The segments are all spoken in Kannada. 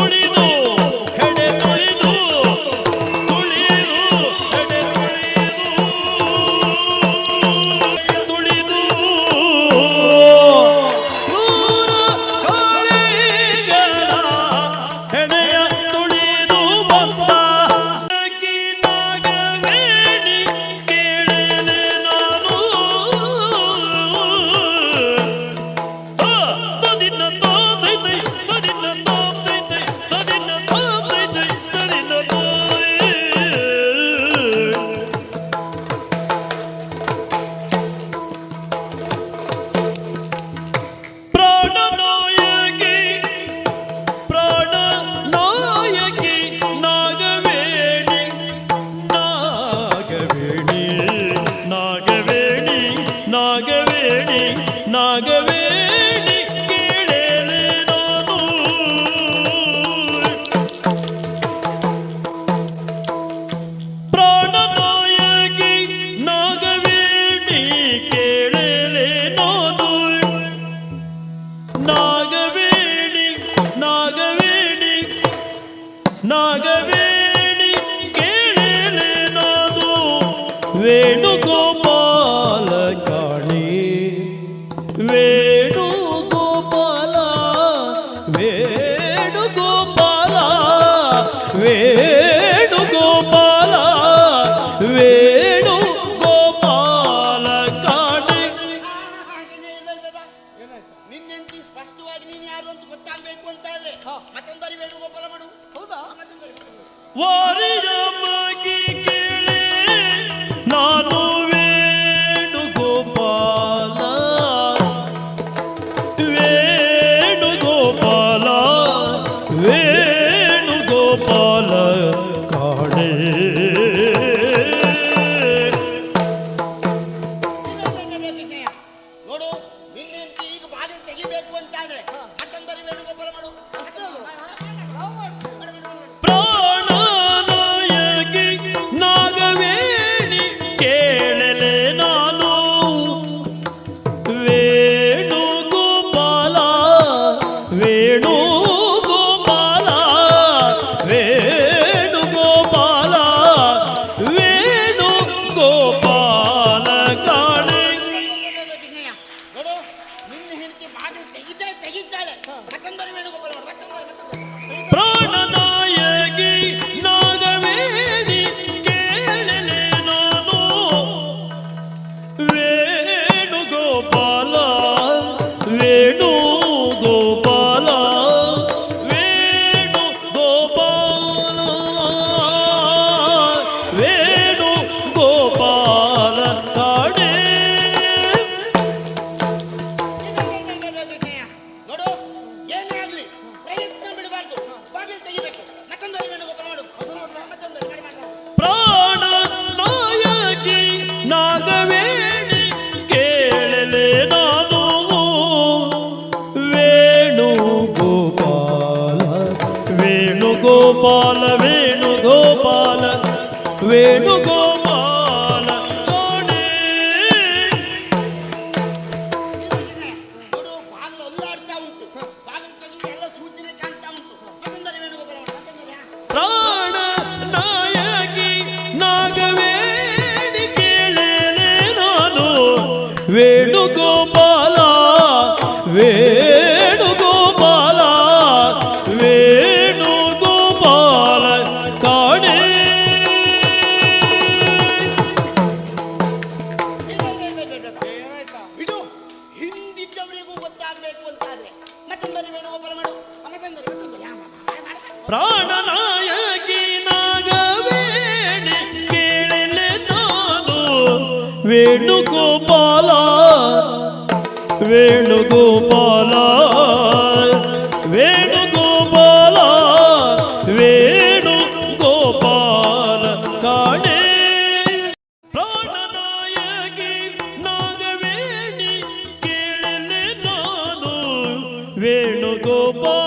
ಕುಣಿದು ನಾಗ वे ಗೋಪಾಲ ವೇಣು ಗೋಪಾಲ ವೇಣು ಗೋಪಾಲ ನಾಯಕಿ ನಾಗವೇಣಿ ಕೇಳೇನೆ ನಾನು. ವೇಣು ಗೋಪಾಲ వేణుగోపాల వేణుగోపాల వేణుగోపాల వేణుగోపాల కాణే ప్రాణనాయకి నాగవేణి కేళ నాను వేణుగోపాల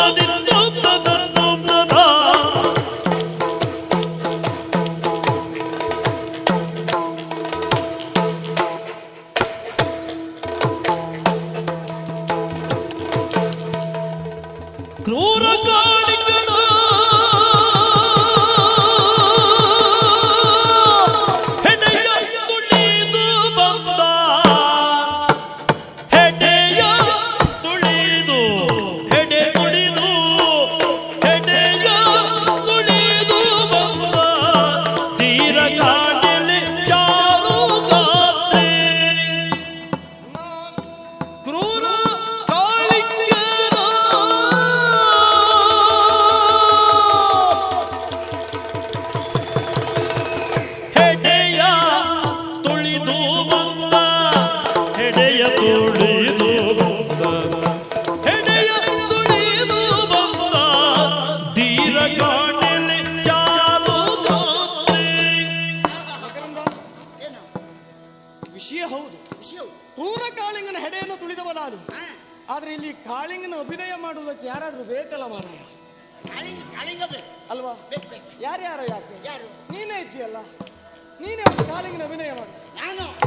প্রদীপ্ত প্রদীপ্ত ಕ್ರೂರ ಕಾಳಿಂಗನ ಹೆಡೆಯನ್ನು ತುಳಿದವ ನಾನು. ಆದ್ರೆ ಇಲ್ಲಿ ಕಾಳಿಂಗನ ಅಭಿನಯ ಮಾಡುವುದಕ್ಕೆ ಯಾರಾದ್ರೂ ಬೇಕಲ್ಲ ಮಾರಾಯ. ಅಲ್ವಾ? ಯಾರ್ಯಾರ ಯಾಕೆ? ನೀನೇ ಇದ್ದೀಯಲ್ಲ? ನೀನೇ ಕಾಳಿಂಗನ ಅಭಿನಯ ಮಾಡು. ನಾನು?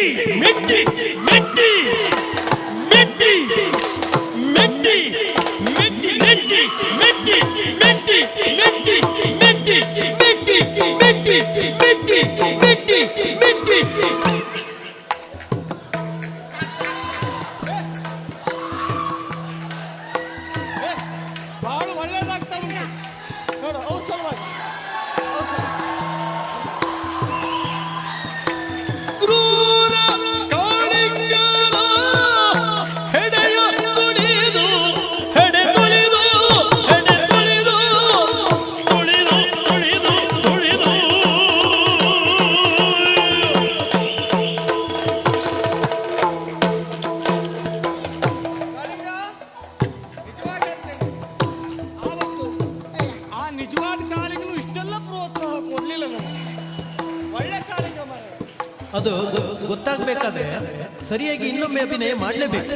Mickey! Mickey! ಸರಿಯಾಗಿ ಇನ್ನೊಮ್ಮೆ ಅಭಿನಯ ಮಾಡಲೇಬೇಕು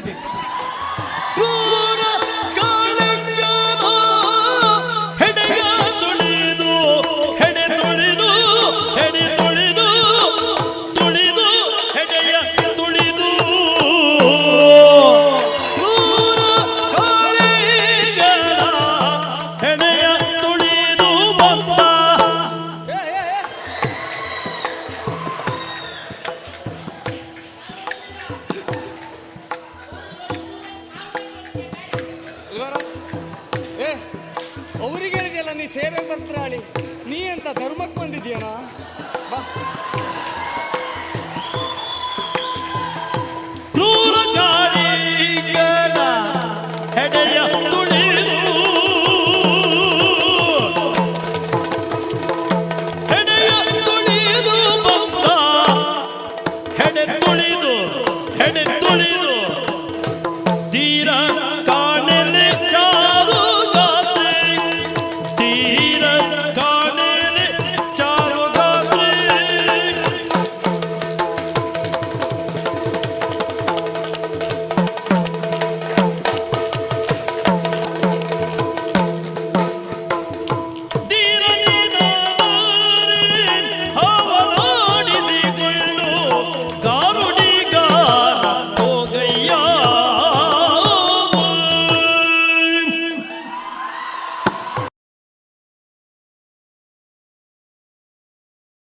ಸೇವೆ ಬರ್ತಾಳಿ ನೀ ಅಂತ ಧರ್ಮಕ್ಕೆ ಬಂದಿದ್ಯಾನ